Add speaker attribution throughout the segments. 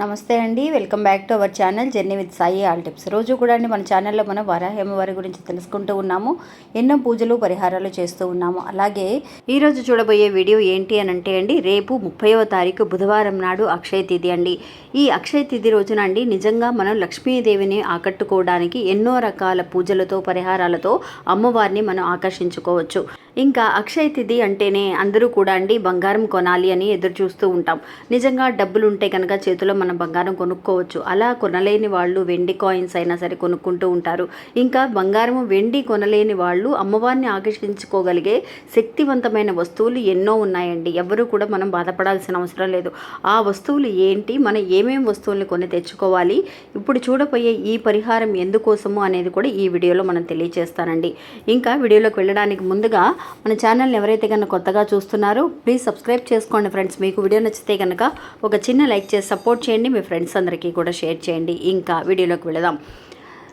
Speaker 1: నమస్తే అండి welcome back to our channel journey with Sai all tips. రోజు కూడా అండి మన ఛానల్లో మనం వరాహేమవారి గురించి తెలుసుకుంటూ ఉన్నాము ఎన్నో పూజలు పరిహారాలు చేస్తూ ఉన్నాము. అలాగే ఈరోజు చూడబోయే వీడియో ఏంటి అని అంటే అండి రేపు ముప్పైవ తారీఖు బుధవారం నాడు అక్షయ తిథి అండి. ఈ అక్షయ తిథి రోజున అండి నిజంగా మనం లక్ష్మీదేవిని ఆకట్టుకోవడానికి ఎన్నో రకాల పూజలతో పరిహారాలతో అమ్మవారిని మనం ఆకర్షించుకోవచ్చు. ఇంకా అక్షయ తిథి అంటేనే అందరూ కూడా అండి బంగారం కొనాలి అని ఎదురు చూస్తూ ఉంటాం. నిజంగా డబ్బులు ఉంటే కనుక చేతిలో మనం బంగారం కొనుక్కోవచ్చు. అలా కొనలేని వాళ్ళు వెండి కాయిన్స్ అయినా సరే కొనుక్కుంటూ ఉంటారు. ఇంకా బంగారం వెండి కొనలేని వాళ్ళు అమ్మవారిని ఆకర్షించుకోగలిగే శక్తివంతమైన వస్తువులు ఎన్నో ఉన్నాయండి. ఎవరు కూడా మనం బాధపడాల్సిన అవసరం లేదు. ఆ వస్తువులు ఏంటి? మనం ఏమేం వస్తువుల్ని కొని తెచ్చుకోవాలి? ఇప్పుడు చూడబోయే ఈ పరిహారం ఎందుకోసము అనేది కూడా ఈ వీడియోలో మనం తెలియజేస్తానండి ఇంకా వీడియోలోకి వెళ్ళడానికి ముందుగా మన ఛానల్ని ఎవరైతే కనుక కొత్తగా చూస్తున్నారో ప్లీజ్ సబ్స్క్రైబ్ చేసుకోండి ఫ్రెండ్స్ మీకు వీడియో నచ్చితే కనుక ఒక చిన్న లైక్ చేసి సపోర్ట్ చేయండి. మీ ఫ్రెండ్స్ అందరికీ కూడా షేర్ చేయండి. ఇంకా వీడియోలోకి వెళదాం.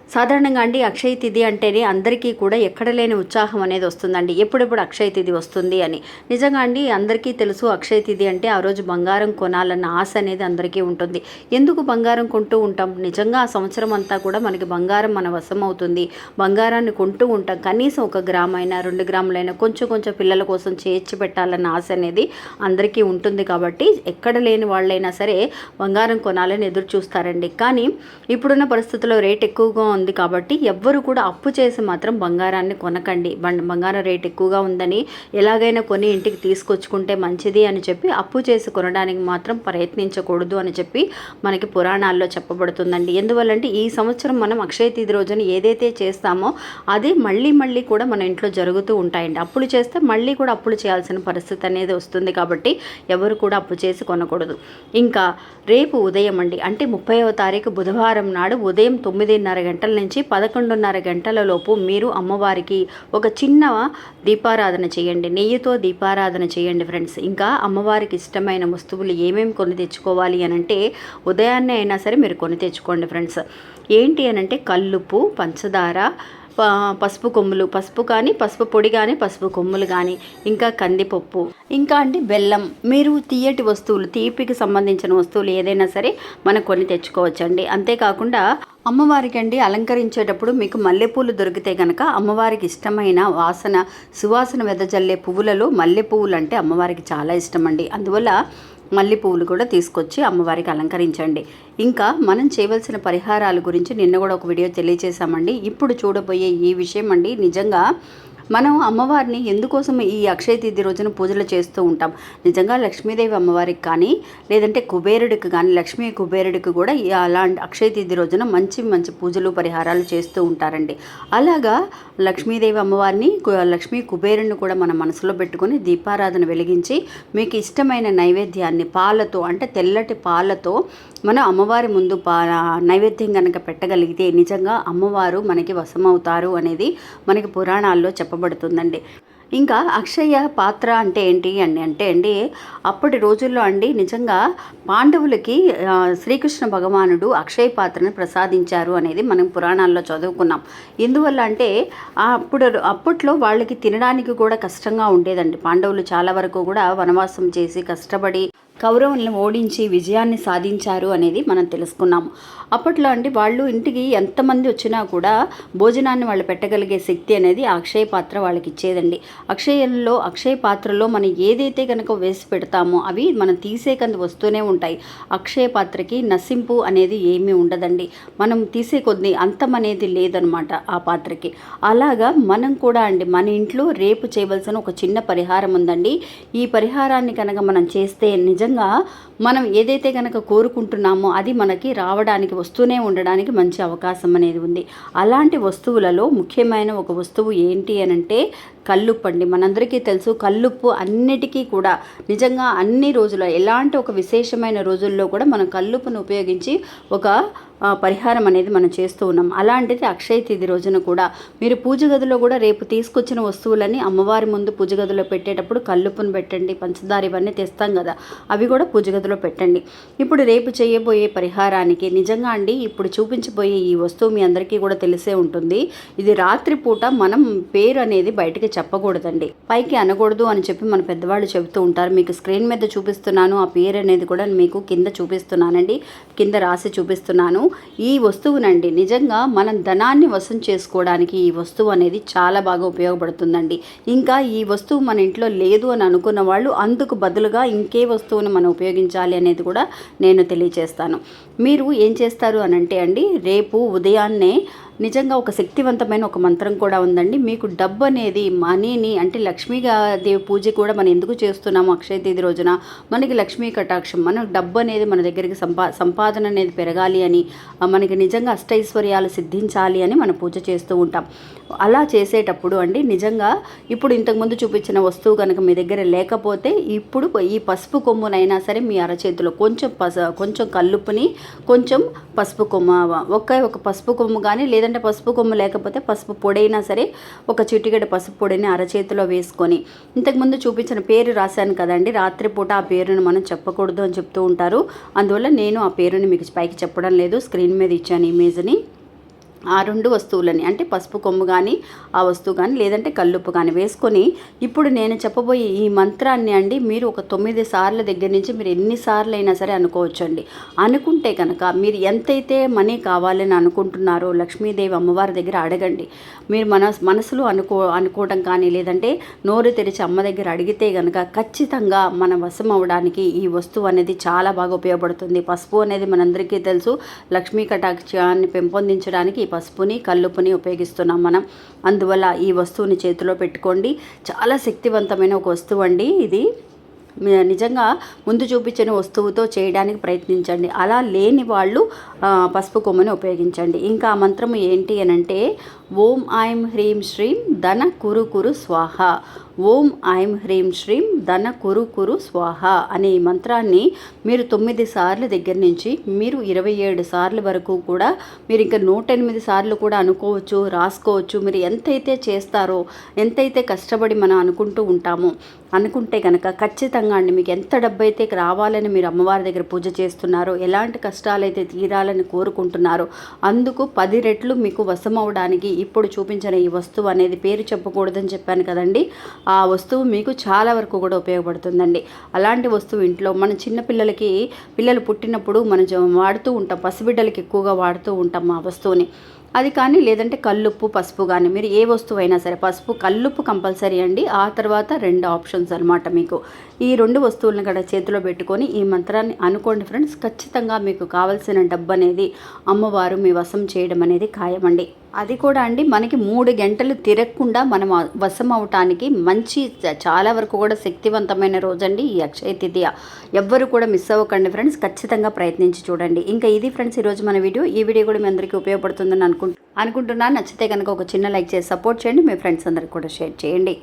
Speaker 1: సాధారణంగా అండి అక్షయ తిథి అంటేనే అందరికీ కూడా ఎక్కడ లేని ఉత్సాహం అనేది వస్తుందండి. ఎప్పుడెప్పుడు అక్షయ తిథి వస్తుంది అని. నిజంగా అండి అందరికీ తెలుసు అక్షయ తిథి అంటే ఆ రోజు బంగారం కొనాలన్న ఆశ అనేది అందరికీ ఉంటుంది. ఎందుకు బంగారం కొంటూ ఉంటాం? నిజంగా ఆ సంవత్సరం అంతా కూడా మనకి బంగారం మన వశం అవుతుంది. బంగారాన్ని కొంటూ ఉంటాం. కనీసం ఒక గ్రామైనా రెండు గ్రాములైనా కొంచెం కొంచెం పిల్లల కోసం చేర్చి పెట్టాలన్న ఆశ అనేది అందరికీ ఉంటుంది కాబట్టి ఎక్కడ లేని వాళ్ళైనా సరే బంగారం కొనాలని ఎదురు చూస్తారండి. కానీ ఇప్పుడున్న పరిస్థితుల్లో రేట్ ఎక్కువగా ఉంది కాబట్టి ఎవ్వరు కూడా అప్పు చేసి మాత్రం బంగారాన్ని కొనకండి. బంగారం రేట్ ఎక్కువగా ఉందని ఎలాగైనా కొని ఇంటికి తీసుకొచ్చుకుంటే మంచిది అని చెప్పి అప్పు చేసి కొనడానికి మాత్రం ప్రయత్నించకూడదు అని చెప్పి మనకి పురాణాల్లో చెప్పబడుతుందండి. ఎందువల్లంటే ఈ సంవత్సరం మనం అక్షయ తిథి రోజున ఏదైతే చేస్తామో అది మళ్ళీ మళ్ళీ కూడా మన ఇంట్లో జరుగుతూ ఉంటాయండి. అప్పులు చేస్తే మళ్ళీ కూడా అప్పులు చేయాల్సిన పరిస్థితి అనేది వస్తుంది కాబట్టి ఎవరు కూడా అప్పు చేసి కొనకూడదు. ఇంకా రేపు ఉదయం అండి అంటే ముప్పైవ తారీఖు బుధవారం నాడు ఉదయం తొమ్మిదిన్నర గంటల నుంచి పదకొండున్నర గంటల లోపు మీరు అమ్మవారికి ఒక చిన్న దీపారాధన చేయండి. నెయ్యితో దీపారాధన చేయండి ఫ్రెండ్స్. ఇంకా అమ్మవారికి ఇష్టమైన వస్తువులు ఏమేమి కొని తెచ్చుకోవాలి అని అంటే ఉదయాన్నే అయినా సరే మీరు కొని తెచ్చుకోండి ఫ్రెండ్స్. ఏంటి అని అంటే పంచదార పసుపు కొమ్ములు. పసుపు కానీ పసుపు పొడి కానీ పసుపు కొమ్ములు కానీ ఇంకా కందిపప్పు ఇంకా అండి బెల్లం. మీరు తీయటి వస్తువులు తీపికి సంబంధించిన వస్తువులు ఏదైనా సరే మనం కొని తెచ్చుకోవచ్చండి. అంతేకాకుండా అమ్మవారికి అండి అలంకరించేటప్పుడు మీకు మల్లెపూలు దొరికితే కనుక అమ్మవారికి ఇష్టమైన వాసన సువాసన వెదజల్లే పువ్వులలో మల్లె పువ్వులు అంటే అమ్మవారికి చాలా ఇష్టం అండి అందువల్ల మల్లె పువ్వులు కూడా తీసుకొచ్చి అమ్మవారికి అలంకరించండి. ఇంకా మనం చేయవలసిన పరిహారాల గురించి నిన్న కూడా ఒక వీడియో తెలియజేశామండి. ఇప్పుడు చూడబోయే ఈ విషయం అండి. నిజంగా మనం అమ్మవారిని ఎందుకోసం ఈ అక్షయ తిథి రోజున పూజలు చేస్తూ ఉంటాం? నిజంగా లక్ష్మీదేవి అమ్మవారికి కానీ లేదంటే కుబేరుడికి కానీ లక్ష్మీ కుబేరుడికి కూడా అలాంటి అక్షయ తిథి రోజున మంచి మంచి పూజలు పరిహారాలు చేస్తూ ఉంటారండి. అలాగా లక్ష్మీదేవి అమ్మవారిని లక్ష్మీ కుబేరుడిని కూడా మన మనసులో పెట్టుకొని దీపారాధన వెలిగించి మీకు ఇష్టమైన నైవేద్యాన్ని పాలతో అంటే తెల్లటి పాలతో మనం అమ్మవారి ముందు పా నైవేద్యం కనుక పెట్టగలిగితే నిజంగా అమ్మవారు మనకి వశమవుతారు అనేది మనకి పురాణాల్లో చెప్ప చెప్పబడుతుందండి. ఇంకా అక్షయ పాత్ర అంటే ఏంటి అండి అంటే అండి అప్పటి రోజుల్లో అండి నిజంగా పాండవులకి శ్రీకృష్ణ భగవానుడు అక్షయ పాత్రను ప్రసాదించారు అనేది మనం పురాణాల్లో చదువుకున్నాం. ఎందువల్ల అంటే అప్పుడు అప్పట్లో వాళ్ళకి తినడానికి కూడా కష్టంగా ఉండేదండి. పాండవులు చాలా వరకు కూడా వనవాసం చేసి కష్టపడి కౌరవులను ఓడించి విజయాన్ని సాధించారు అనేది మనం తెలుసుకున్నాము. అప్పట్లో అండి వాళ్ళు ఇంటికి ఎంతమంది వచ్చినా కూడా భోజనాన్ని వాళ్ళు పెట్టగలిగే శక్తి అనేది ఆ అక్షయ పాత్ర వాళ్ళకి ఇచ్చేదండి. అక్షయంలో అక్షయ పాత్రలో మనం ఏదైతే కనుక వేసి పెడతామో అవి మనం తీసే కంది వస్తూనే ఉంటాయి. అక్షయ పాత్రకి నసింపు అనేది ఏమీ ఉండదండి. మనం తీసే కొద్ది అంతం అనేది లేదనమాట ఆ పాత్రకి. అలాగా మనం కూడా అండి మన ఇంట్లో రేపు చేయవలసిన ఒక చిన్న పరిహారం ఉందండి. ఈ పరిహారాన్ని కనుక మనం చేస్తే నిజంగా మనం ఏదైతే కనుక కోరుకుంటున్నామో అది మనకి రావడానికి వస్తూనే ఉండడానికి మంచి అవకాశం అనేది ఉంది. అలాంటి వస్తువులలో ముఖ్యమైన ఒక వస్తువు ఏంటి అని అంటే కల్లుప్పు అండి మనందరికీ తెలుసు కల్లుప్పు అన్నిటికీ కూడా నిజంగా అన్ని రోజుల్లో ఎలాంటి ఒక విశేషమైన రోజుల్లో కూడా మనం కల్లుప్పును ఉపయోగించి ఒక పరిహారం అనేది మనం చేస్తూ ఉన్నాం. అలాంటిది అక్షయ తిథి రోజున కూడా మీరు పూజ గదిలో కూడా రేపు తీసుకొచ్చిన వస్తువులని అమ్మవారి ముందు పూజ గదిలో పెట్టేటప్పుడు కల్లుప్పును పెట్టండి పంచదార ఇవన్నీ తెస్తాం కదా అవి కూడా పూజ గదిలో పెట్టండి. ఇప్పుడు రేపు చేయబోయే పరిహారానికి నిజంగా అండి ఇప్పుడు చూపించబోయే ఈ వస్తువు మీ అందరికీ కూడా తెలిసే ఉంటుంది. ఇది రాత్రిపూట మనం పేరు అనేది బయటకు చెప్పకూడదండి. పైకి అనకూడదు అని చెప్పి మన పెద్దవాళ్ళు చెబుతూ ఉంటారు. మీకు స్క్రీన్ మీద చూపిస్తున్నాను. ఆ పేరు అనేది కూడా మీకు కింద చూపిస్తున్నానండి. కింద రాసి చూపిస్తున్నాను. ఈ వస్తువునండి నిజంగా మనం ధనాన్ని వశం చేసుకోవడానికి ఈ వస్తువు అనేది చాలా బాగా ఉపయోగపడుతుందండి. ఇంకా ఈ వస్తువు మన ఇంట్లో లేదు అని అనుకున్న వాళ్ళు అందుకు బదులుగా ఇంకే వస్తువును మనం ఉపయోగించాలి అనేది కూడా నేను తెలియజేస్తాను మీరు ఏం చేస్తారు అని అంటే అండి రేపు ఉదయాన్నే నిజంగా ఒక శక్తివంతమైన ఒక మంత్రం కూడా ఉందండి. మీకు డబ్బు అనేది మనీని అంటే లక్ష్మీదేవి పూజ కూడా మనం ఎందుకు చేస్తున్నాము అక్షయ తేదీ రోజున? మనకి లక్ష్మీ కటాక్షం మన డబ్బు అనేది మన దగ్గరికి సంపా సంపాదన అనేది పెరగాలి అని మనకి నిజంగా అష్టైశ్వర్యాలు సిద్ధించాలి అని మనం పూజ చేస్తూ ఉంటాం. అలా చేసేటప్పుడు అండి నిజంగా ఇప్పుడు ఇంతకుముందు చూపించిన వస్తువు కనుక మీ దగ్గర లేకపోతే ఇప్పుడు ఈ పసుపు కొమ్మునైనా సరే మీ అరచేతిలో కొంచెం పస కొంచెం కల్లుపుని కొంచెం పసుపు కొమ్మ ఒక్క ఒక పసుపు కొమ్ము కానీ లేదంటే పసుపు కొమ్ము లేకపోతే పసుపు పొడైనా సరే ఒక చిటికెడ పసుపు పొడిని అరచేతిలో వేసుకొని ఇంతకుముందు చూపించిన పేరు రాశాను కదండి. రాత్రిపూట ఆ పేరును మనం చెప్పకూడదు అని చెప్తూ ఉంటారు. అందువల్ల నేను ఆ పేరుని మీకు పైకి చెప్పడం లేదు. స్క్రీన్ మీద ఇచ్చాను ఇమేజ్ని. ఆ రెండు వస్తువులని అంటే పసుపు కొమ్ము కానీ ఆ వస్తువు కానీ లేదంటే కల్లుప్పు కానీ వేసుకొని ఇప్పుడు నేను చెప్పబోయే ఈ మంత్రాన్ని అండి మీరు ఒక తొమ్మిది సార్ల దగ్గర నుంచి మీరు ఎన్నిసార్లు అయినా సరే అనుకోవచ్చండి. అనుకుంటే కనుక మీరు ఎంతైతే మనీ కావాలని అనుకుంటున్నారో లక్ష్మీదేవి అమ్మవారి దగ్గర అడగండి. మీరు మన మనసులో అనుకో అనుకోవడం కానీ లేదంటే నోరు తెరిచి అమ్మ దగ్గర అడిగితే కనుక ఖచ్చితంగా మన వశం అవ్వడానికి ఈ వస్తువు అనేది చాలా బాగా ఉపయోగపడుతుంది. పసుపు అనేది మనందరికీ తెలుసు. లక్ష్మీ కటాక్షాన్ని పెంపొందించడానికి ఈ పసుపుని కల్లుపుని ఉపయోగిస్తున్నాం మనం. అందువల్ల ఈ వస్తువుని చేతిలో పెట్టుకోండి. చాలా శక్తివంతమైన ఒక వస్తువు అండి ఇది. నిజంగా ముందు చూపించిన వస్తువుతో చేయడానికి ప్రయత్నించండి. అలా లేని వాళ్ళు పసుపు కొమ్మని ఉపయోగించండి. ఇంకా ఆ మంత్రం ఏంటి అని అంటే ఓం ఐం హ్రీం శ్రీం ధన కురు కురు స్వాహ. ఓం ఐం హ్రీం శ్రీం ధన కురు కురు స్వాహ అనే ఈ మంత్రాన్ని మీరు తొమ్మిది సార్లు దగ్గర నుంచి మీరు ఇరవై ఏడు సార్లు వరకు కూడా మీరు ఇంకా నూట ఎనిమిది సార్లు కూడా అనుకోవచ్చు రాసుకోవచ్చు. మీరు ఎంతైతే చేస్తారో ఎంతైతే కష్టపడి మనం అనుకుంటూ ఉంటామో అనుకుంటే కనుక ఖచ్చితంగా అండి మీకు ఎంత డబ్బు అయితే రావాలని మీరు అమ్మవారి దగ్గర పూజ చేస్తున్నారో ఎలాంటి కష్టాలు అయితే తీరాలని కోరుకుంటున్నారు. అందుకు పది రెట్లు మీకు వశమవడానికి ఇప్పుడు చూపించిన ఈ వస్తువు అనేది పేరు చెప్పకూడదని చెప్పాను కదండి. ఆ వస్తువు మీకు చాలా వరకు కూడా ఉపయోగపడుతుందండి. అలాంటి వస్తువు ఇంట్లో మన చిన్నపిల్లలకి పిల్లలు పుట్టినప్పుడు మనం వాడుతూ ఉంటాం. పసిబిడ్డలకి ఎక్కువగా వాడుతూ ఉంటాం ఆ వస్తువుని. అది కానీ లేదంటే కల్లుప్పు పసుపు కానీ మీరు ఏ వస్తువు అయినా సరే పసుపు కల్లుప్పు కంపల్సరీ అండి. ఆ తర్వాత రెండు ఆప్షన్స్ అనమాట మీకు. ఈ రెండు వస్తువులను కూడా చేతిలో పెట్టుకొని ఈ మంత్రాన్ని అనుకోండి ఫ్రెండ్స్. ఖచ్చితంగా మీకు కావలసిన డబ్బు అనేది అమ్మవారు మీ వశం చేయడం అనేది ఖాయమండి. అది కూడా అండి మనకి మూడు గంటలు తిరగకుండా మనం వశం అవటానికి మంచి చాలా వరకు కూడా శక్తివంతమైన రోజండి ఈ అక్షయ తిథియ ఎవ్వరు కూడా మిస్ అవ్వకండి ఫ్రెండ్స్ ఖచ్చితంగా ప్రయత్నించి చూడండి. ఇంకా ఇది ఫ్రెండ్స్ ఈరోజు మన వీడియో. ఈ వీడియో కూడా మీ అందరికీ ఉపయోగపడుతుందని అనుకుంటు అనుకుంటున్నాను. నచ్చితే కనుక ఒక చిన్న లైక్ చేసి సపోర్ట్ చేయండి. మీ ఫ్రెండ్స్ అందరికి కూడా షేర్ చేయండి.